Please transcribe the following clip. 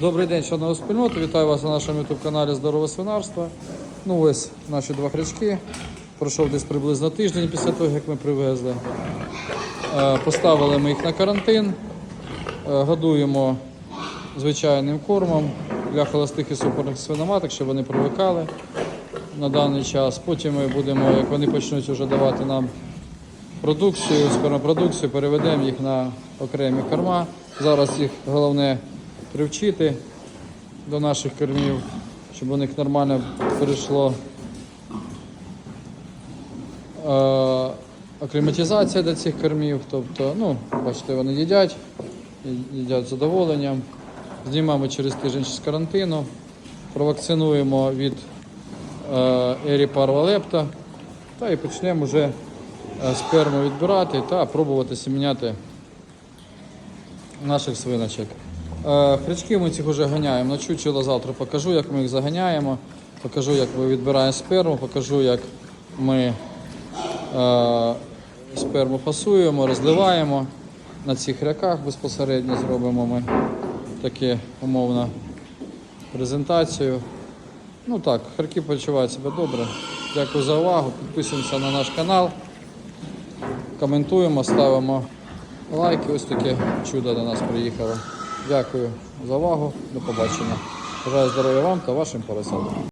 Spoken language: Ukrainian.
Добрий день, шановна спільнота. Вітаю вас на нашому youtube каналі Здорове свинарство. Ну ось наші два хрячки. Пройшов десь приблизно тиждень після того, як ми привезли. Е, Поставили ми їх на карантин. Е, Годуємо звичайним кормом для холостих і супорних свиноматок, щоб вони привикали на даний час. Потім ми будемо, як вони почнуть вже давати нам продукцію, спермопродукцію, переведемо їх на окремі корма. Зараз їх головне привчити до наших кормів, щоб у них нормально перейшло е, акліматизація до цих кормів. Тобто, ну, бачите, вони їдять, їдять з задоволенням. Знімаємо через тиждень з карантину, провакцинуємо від е, Ері парвалепта та і почнемо вже е, сперму відбирати та пробувати сім'яти наших свиночок. Е, Хрячки ми цих вже ганяємо. На чучело завтра покажу, як ми їх заганяємо, покажу, як ми відбираємо сперму, покажу, як ми е, сперму фасуємо, розливаємо. На цих хряках безпосередньо зробимо ми таке умовно презентацію. Ну так, харки почувають себе добре. Дякую за увагу. Підписуємося на наш канал, коментуємо, ставимо лайки. Ось таке чудо до нас приїхало. Дякую за увагу. До побачення. Бажаю здоров'я вам та вашим поросятам.